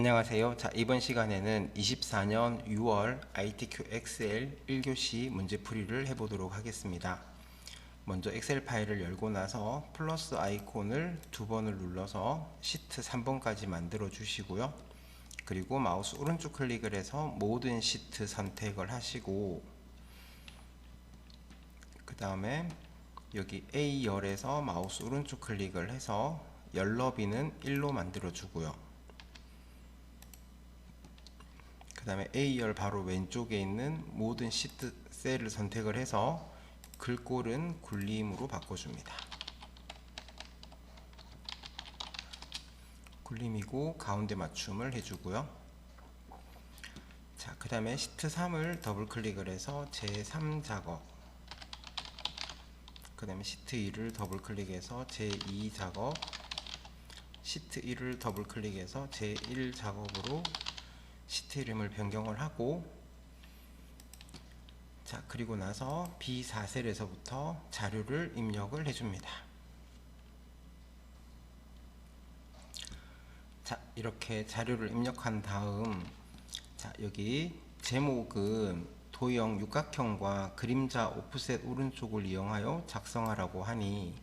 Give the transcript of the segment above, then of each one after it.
안녕하세요. 자, 이번 시간에는 24년 6월 ITQ XL 1교시 문제풀이를 해보도록 하겠습니다. 먼저 엑셀 파일을 열고 나서 플러스 아이콘을 두 번을 눌러서 시트 3번까지 만들어 주시고요. 그리고 마우스 오른쪽 클릭을 해서 모든 시트 선택을 하시고 그 다음에 여기 A열에서 마우스 오른쪽 클릭을 해서 열 너비는 1로 만들어 주고요. 그 다음에 A열 바로 왼쪽에 있는 모든 시트 셀을 선택을 해서 글꼴은 굴림으로 바꿔줍니다. 굴림이고 가운데 맞춤을 해주고요. 자, 그 다음에 시트 3을 더블 클릭을 해서 제3 작업. 그 다음에 시트 2를 더블 클릭해서 제2 작업. 시트 1을 더블 클릭해서 제1 작업으로 시트 이름을 변경을 하고 자 그리고 나서 B4셀에서부터 자료를 입력을 해줍니다. 자 이렇게 자료를 입력한 다음 자 여기 제목은 도형 육각형과 그림자 오프셋 오른쪽을 이용하여 작성하라고 하니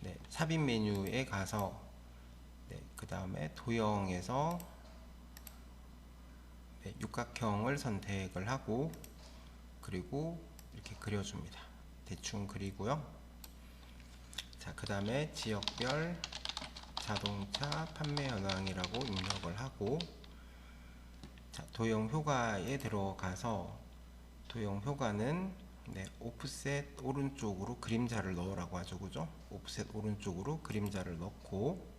네, 삽입 메뉴에 가서 네, 그 다음에 도형에서 네, 육각형을 선택을 하고 그리고 이렇게 그려줍니다. 대충 그리고요. 자, 그 다음에 지역별 자동차 판매 현황이라고 입력을 하고 자, 도형 효과에 들어가서 도형 효과는 네, 오프셋 오른쪽으로 그림자를 넣으라고 하죠. 그죠? 오프셋 오른쪽으로 그림자를 넣고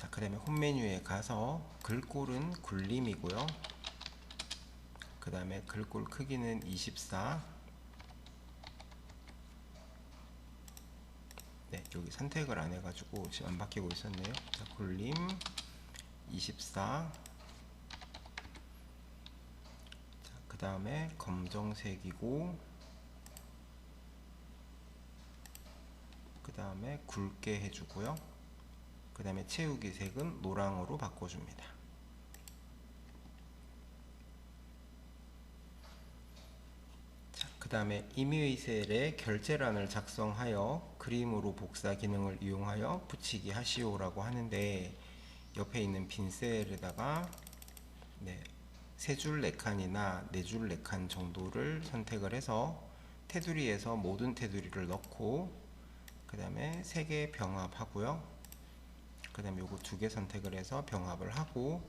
자, 그 다음에 홈 메뉴에 가서 글꼴은 굴림이고요. 그 다음에 글꼴 크기는 24. 네, 여기 선택을 안 해가지고 지금 안 바뀌고 있었네요. 자, 굴림 24. 자, 그 다음에 검정색이고, 그 다음에 굵게 해주고요. 그 다음에 채우기 색은 노랑으로 바꿔줍니다. 그 다음에 셀에 결제란을 작성하여 그림으로 복사 기능을 이용하여 붙이기 하시오라고 하는데 옆에 있는 빈 셀에다가 네, 세줄 4칸이나 네 줄 4칸 정도를 선택을 해서 테두리에서 모든 테두리를 넣고 그 다음에 3개 병합하고요 그 다음에 요거 두 개 선택을 해서 병합을 하고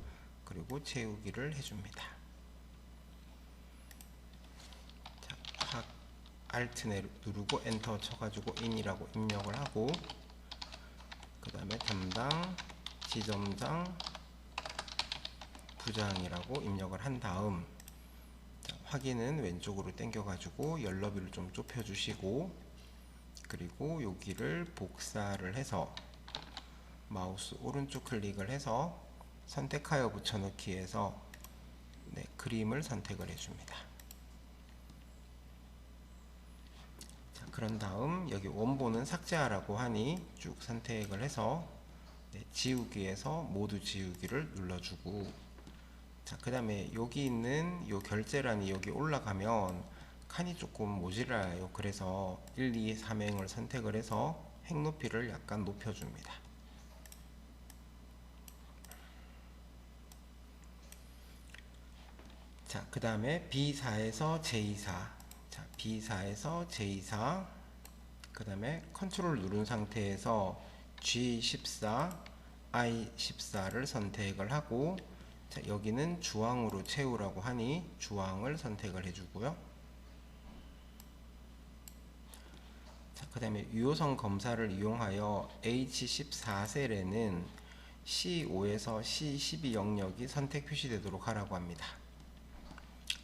그리고 채우기를 해줍니다. 자, 학 Alt 누르고 엔터 쳐가지고 인이라고 입력을 하고 그 다음에 담당 지점장 부장이라고 입력을 한 다음 자, 확인은 왼쪽으로 당겨 가지고 열너비를 좀 좁혀 주시고 그리고 여기를 복사를 해서 마우스 오른쪽 클릭을 해서 선택하여 붙여넣기에서 네, 그림을 선택을 해줍니다. 자, 그런 다음 여기 원본은 삭제하라고 하니 쭉 선택을 해서 네, 지우기에서 모두 지우기를 눌러주고 자, 그 다음에 여기 있는 요 결제란이 여기 올라가면 칸이 조금 모자라요. 그래서 1, 2, 3행을 선택을 해서 행 높이를 약간 높여줍니다. 자, 그 다음에 B4에서 J4. 자, B4에서 J4. 그 다음에 컨트롤 누른 상태에서 G14, I14를 선택을 하고, 자, 여기는 주황으로 채우라고 하니 주황을 선택을 해주고요. 자, 그 다음에 유효성 검사를 이용하여 H14셀에는 C5에서 C12 영역이 선택 표시되도록 하라고 합니다.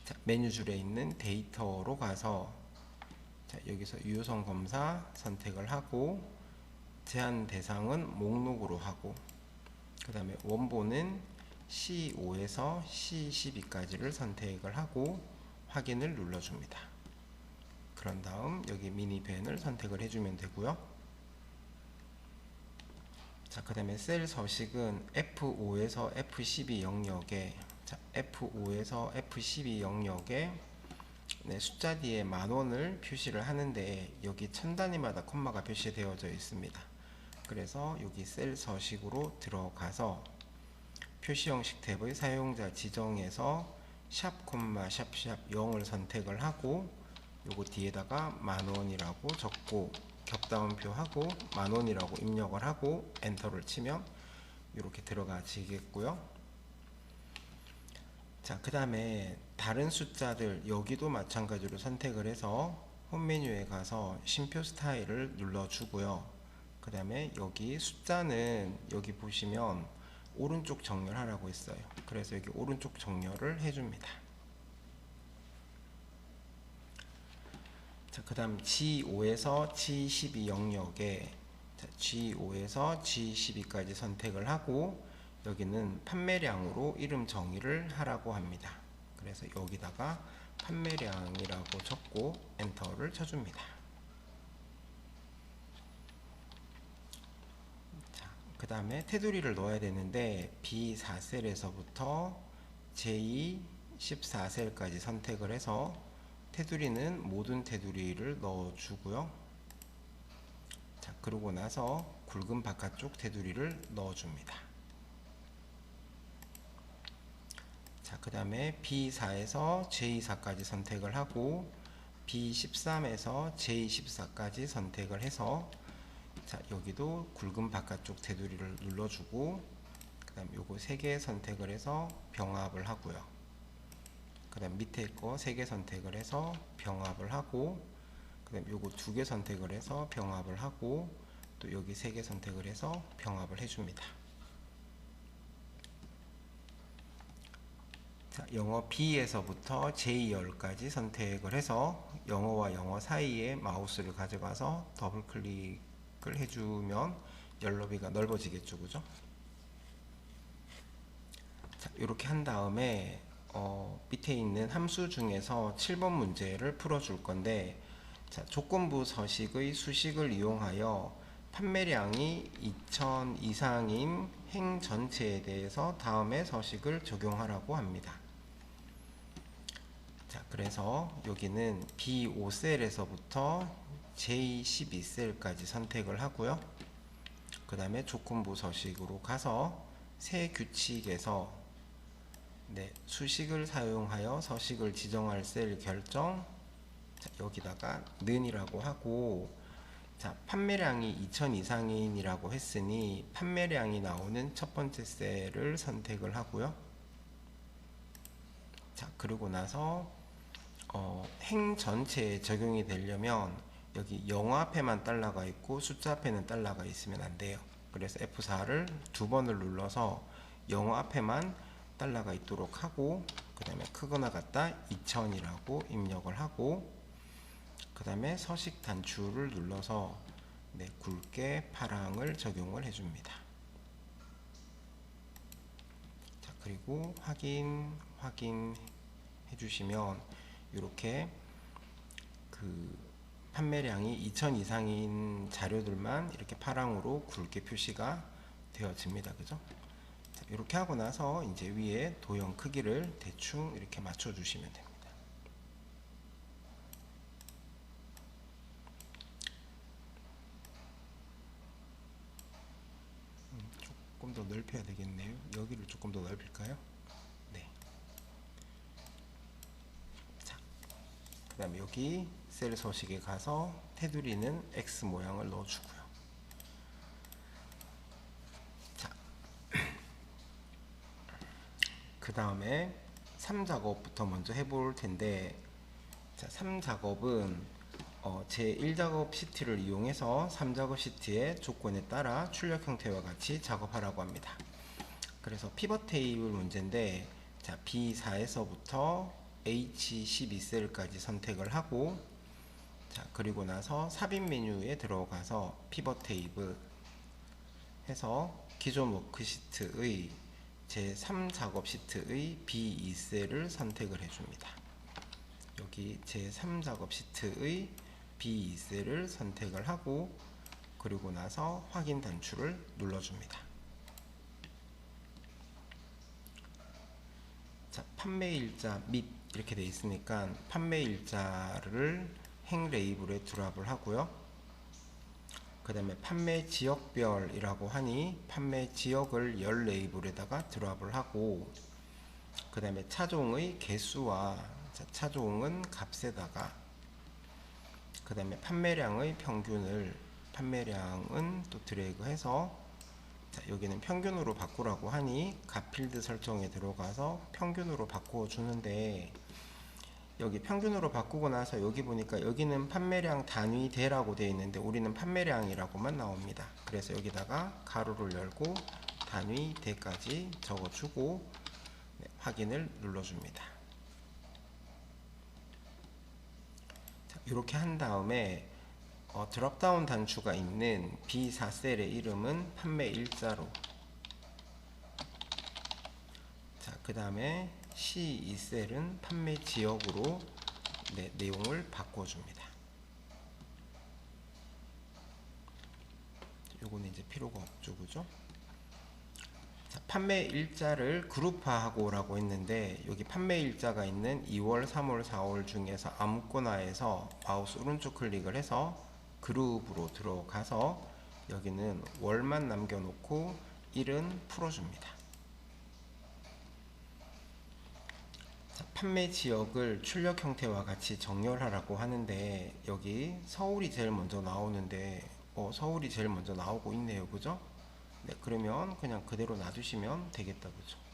자, 메뉴 줄에 있는 데이터로 가서 자, 여기서 유효성 검사 선택을 하고 제한 대상은 목록으로 하고 그 다음에 원본은 C5에서 C12까지를 선택을 하고 확인을 눌러줍니다. 그런 다음 여기 미니밴을 선택을 해주면 되고요. 자, 그 다음에 셀 서식은 F5에서 F12 영역에 자, F5에서 F12 영역에 네, 숫자 뒤에 만 원을 표시를 하는데 여기 천 단위마다 콤마가 표시되어져 있습니다. 그래서 여기 셀 서식으로 들어가서 표시 형식 탭의 사용자 지정에서 샵 콤마 샵샵 0을 선택을 하고 요거 뒤에다가 만 원이라고 적고 격다운표 하고 만 원이라고 입력을 하고 엔터를 치면 이렇게 들어가지겠고요. 자, 그 다음에 다른 숫자들 여기도 마찬가지로 선택을 해서 홈 메뉴에 가서 심표 스타일을 눌러주고요. 그 다음에 여기 숫자는 여기 보시면 오른쪽 정렬하라고 했어요. 그래서 여기 오른쪽 정렬을 해줍니다. 자, 그 다음 G5에서 G12 영역에 자, G5에서 G12까지 선택을 하고 여기는 판매량으로 이름 정의를 하라고 합니다. 그래서 여기다가 판매량이라고 적고 엔터를 쳐줍니다. 자, 그 다음에 테두리를 넣어야 되는데 B4셀에서부터 J14셀까지 선택을 해서 테두리는 모든 테두리를 넣어주고요. 자, 그러고 나서 굵은 바깥쪽 테두리를 넣어줍니다. 자, 그 다음에 B4에서 J4까지 선택을 하고 B13에서 J14까지 선택을 해서 자, 여기도 굵은 바깥쪽 테두리를 눌러주고 그 다음 요거 3개 선택을 해서 병합을 하고요. 그 다음 밑에 거 3개 선택을 해서 병합을 하고 그 다음 요거 2개 선택을 해서 병합을 하고 또 여기 3개 선택을 해서 병합을 해줍니다. 영어 B에서부터 J10까지 선택을 해서 영어와 영어 사이에 마우스를 가져가서 더블 클릭을 해주면 열너비가 넓어지겠죠, 그죠? 자, 이렇게 한 다음에 어, 밑에 있는 함수 중에서 7번 문제를 풀어 줄 건데 자, 조건부 서식의 수식을 이용하여 판매량이 2천 이상인 행 전체에 대해서 다음의 서식을 적용하라고 합니다. 자, 그래서 여기는 B5셀에서부터 J12셀까지 선택을 하고요. 그 다음에 조건부 서식으로 가서 새 규칙에서 네, 수식을 사용하여 서식을 지정할 셀 결정 자, 여기다가 는이라고 하고 자, 판매량이 2000 이상인이라고 했으니 판매량이 나오는 첫 번째 셀을 선택을 하고요. 자, 그리고 나서 어, 행 전체에 적용이 되려면 여기 영어 앞에만 달러가 있고 숫자 앞에는 달러가 있으면 안 돼요. 그래서 F4를 두 번을 눌러서 영어 앞에만 달러가 있도록 하고 그 다음에 크거나 같다 2000이라고 입력을 하고 그 다음에 서식 단추를 눌러서 네, 굵게 파랑을 적용을 해줍니다. 자, 그리고 확인, 확인 해주시면 이렇게 그 판매량이 2000 이상인 자료들만 이렇게 파랑으로 굵게 표시가 되어집니다. 그죠? 자, 이렇게 하고 나서 이제 위에 도형 크기를 대충 이렇게 맞춰 주시면 됩니다. 음, 조금 더 넓혀야 되겠네요. 여기를 조금 더 넓힐까요? 네. 자, 그 다음에 여기 셀 서식에 가서 테두리는 X 모양을 넣어주고요. 자, 그 다음에 3작업부터 먼저 해볼 텐데, 자, 3작업은 어, 제1작업 시트를 이용해서 3작업 시트의 조건에 따라 출력 형태와 같이 작업하라고 합니다. 그래서 피벗 테이블 문제인데 자, B4에서부터 H12셀까지 선택을 하고 자, 그리고 나서 삽입 메뉴에 들어가서 피벗 테이블 해서 기존 워크시트의 제3 작업 시트의 B2셀을 선택을 해줍니다. 여기 제3 작업 시트의 B2셀을 선택을 하고 그리고 나서 확인 단추를 눌러줍니다. 자, 판매 일자 및 이렇게 돼 있으니까 판매 일자를 행 레이블에 드랍을 하고요. 그 다음에 판매 지역별이라고 하니 판매 지역을 열 레이블에다가 드랍을 하고 그 다음에 차종의 개수와 자, 차종은 값에다가 그 다음에 판매량의 평균을 판매량은 또 드래그해서 자, 여기는 평균으로 바꾸라고 하니 값 필드 설정에 들어가서 평균으로 바꾸어 주는데 여기 평균으로 바꾸고 나서 여기 보니까 여기는 판매량 단위 대라고 되어 있는데 우리는 판매량이라고만 나옵니다. 그래서 여기다가 가로를 열고 단위 대까지 적어주고 네, 확인을 눌러줍니다. 자, 이렇게 한 다음에 어, 드롭다운 단추가 있는 B4셀의 이름은 판매 일자로 자, 그 다음에 C2셀은 판매 지역으로 네, 내용을 바꿔줍니다. 요거는 이제 필요가 없죠, 그죠? 자, 판매 일자를 그룹화하고 라고 했는데 여기 판매 일자가 있는 2월, 3월, 4월 중에서 아무거나에서 마우스 오른쪽 클릭을 해서 그룹으로 들어가서 여기는 월만 남겨놓고 1은 풀어줍니다. 자, 판매 지역을 출력 형태와 같이 정렬하라고 하는데 여기 서울이 제일 먼저 나오는데 어, 서울이 제일 먼저 나오고 있네요. 그죠? 네, 그러면 그냥 그대로 놔두시면 되겠다. 그죠?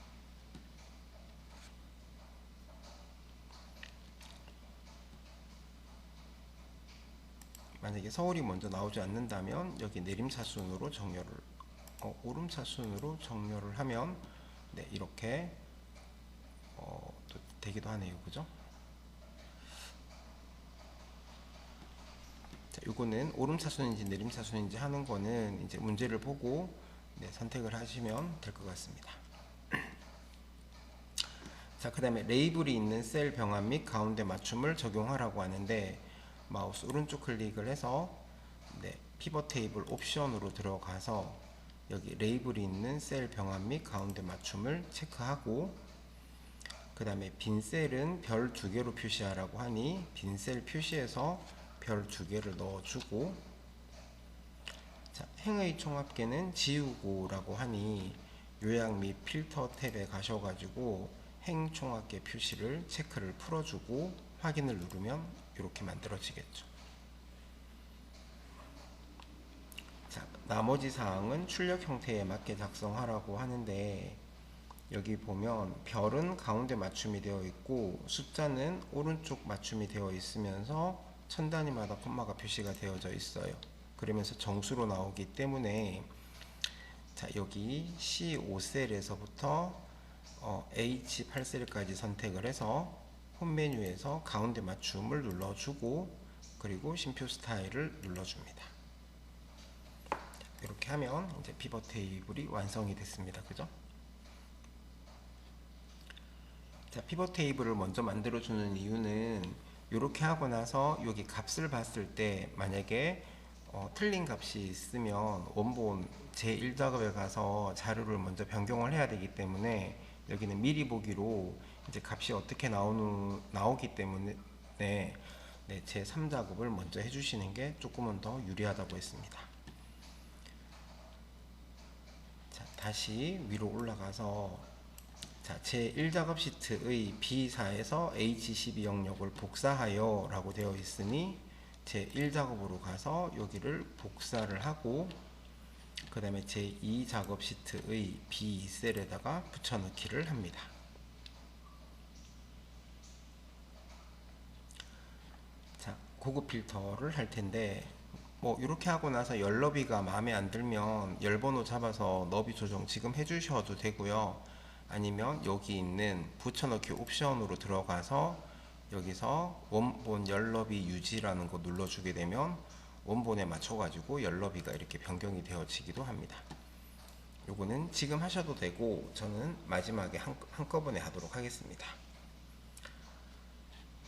만약에 서울이 먼저 나오지 않는다면 여기 내림차순으로 정렬을 어, 오름차순으로 정렬을 하면 네, 이렇게 어, 또 되기도 하네요. 그죠? 자, 요거는 오름차순인지 내림차순인지 하는 거는 이제 문제를 보고 네, 선택을 하시면 될 것 같습니다. 자, 그 다음에 레이블이 있는 셀 병합 및 가운데 맞춤을 적용하라고 하는데 마우스 오른쪽 클릭을 해서 네, 피벗 테이블 옵션으로 들어가서 여기 레이블이 있는 셀 병합 및 가운데 맞춤을 체크하고 그 다음에 빈 셀은 별 두 개로 표시하라고 하니 빈 셀 표시해서 별 두 개를 넣어주고 자, 행의 총합계는 지우고라고 하니 요약 및 필터 탭에 가셔가지고 행 총합계 표시를 체크를 풀어주고 확인을 누르면 이렇게 만들어지겠죠. 자, 나머지 사항은 출력 형태에 맞게 작성하라고 하는데 여기 보면 별은 가운데 맞춤이 되어 있고 숫자는 오른쪽 맞춤이 되어 있으면서 천 단위마다 콤마가 표시가 되어져 있어요. 그러면서 정수로 나오기 때문에 자 여기 C5셀에서부터 어, H8셀까지 선택을 해서 홈 메뉴에서 가운데 맞춤을 눌러주고 그리고 심표 스타일을 눌러줍니다. 이렇게 하면 이제 피벗 테이블이 완성이 됐습니다. 그죠? 자, 피벗 테이블을 먼저 만들어 주는 이유는 이렇게 하고 나서 여기 값을 봤을 때 만약에 어, 틀린 값이 있으면 원본 제1작업에 가서 자료를 먼저 변경을 해야 되기 때문에 여기는 미리 보기로 이제 값이 어떻게 나오는, 나오기 때문에 네, 제 3작업을 먼저 해주시는 게 조금은 더 유리하다고 했습니다. 자, 다시 위로 올라가서 자, 제 1작업 시트의 B4에서 H12 영역을 복사하여 라고 되어 있으니 제 1작업으로 가서 여기를 복사를 하고 그 다음에 제2작업 시트의 B2셀에다가 붙여넣기를 합니다. 자, 고급 필터를 할 텐데 뭐 이렇게 하고 나서 열 너비가 마음에 안 들면 열 번호 잡아서 너비 조정 지금 해주셔도 되고요. 아니면 여기 있는 붙여넣기 옵션으로 들어가서 여기서 원본 열 너비 유지라는 거 눌러주게 되면 원본에 맞춰 가지고 열 너비가 이렇게 변경이 되어지기도 합니다. 요거는 지금 하셔도 되고 저는 마지막에 한, 한꺼번에 하도록 하겠습니다.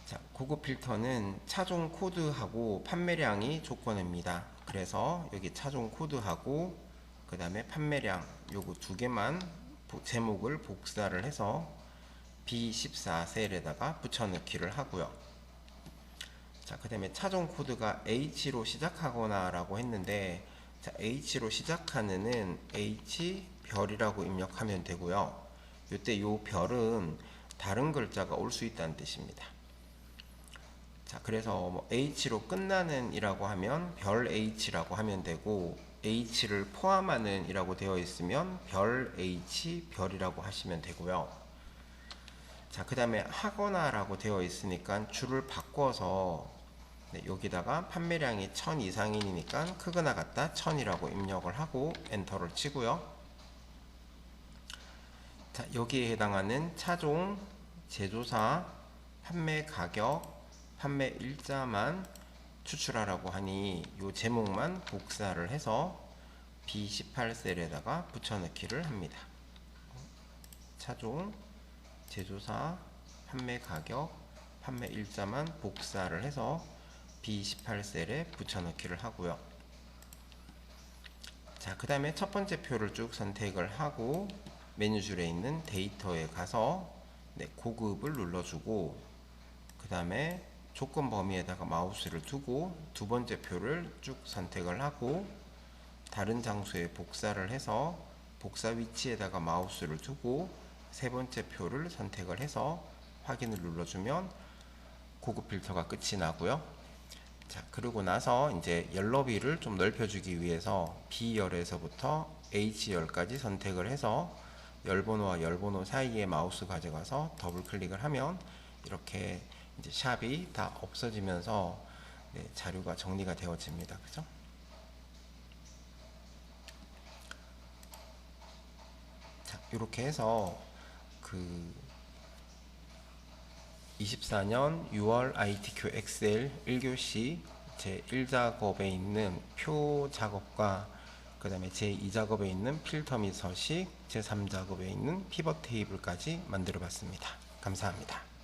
자, 고급 필터는 차종 코드하고 판매량이 조건입니다. 그래서 여기 차종 코드하고 그 다음에 판매량 요거 두 개만 보- 제목을 복사를 해서 B14 셀에다가 붙여넣기를 하고요. 자, 그 다음에 차종 코드가 H로 시작하거나 라고 했는데 자, H로 시작하는 H 별이라고 입력하면 되고요. 요때 요 별은 다른 글자가 올 수 있다는 뜻입니다. 자, 그래서 뭐 H로 끝나는 이라고 하면 별 H라고 하면 되고 H를 포함하는 이라고 되어 있으면 별 H 별이라고 하시면 되고요. 자, 그 다음에 하거나라고 되어 있으니까 줄을 바꿔서 네, 여기다가 판매량이 1000 이상이니까 크거나 같다 1000이라고 입력을 하고 엔터를 치고요. 자, 여기에 해당하는 차종, 제조사, 판매 가격, 판매 일자만 추출하라고 하니 이 제목만 복사를 해서 B18셀에다가 붙여넣기를 합니다. 차종, 제조사, 판매 가격, 판매 일자만 복사를 해서 B18셀에 붙여넣기를 하고요. 자, 그 다음에 첫 번째 표를 쭉 선택을 하고 메뉴줄에 있는 데이터에 가서 네, 고급을 눌러주고 그 다음에 조건 범위에다가 마우스를 두고 두 번째 표를 쭉 선택을 하고 다른 장소에 복사를 해서 복사 위치에다가 마우스를 두고 세 번째 표를 선택을 해서 확인을 눌러주면 고급 필터가 끝이 나고요. 자, 그러고 나서 이제 열너비를 좀 넓혀주기 위해서 B열에서부터 H열까지 선택을 해서 열번호와 열번호 사이에 마우스 가져가서 더블 클릭을 하면 이렇게 이제 샵이 다 없어지면서 네, 자료가 정리가 되어집니다. 그죠? 자, 이렇게 해서 그 24년 6월 ITQ 엑셀 1교시 제 1작업에 있는 표 작업과 그 다음에 제 2작업에 있는 필터 및 서식 제 3작업에 있는 피벗 테이블까지 만들어 봤습니다. 감사합니다.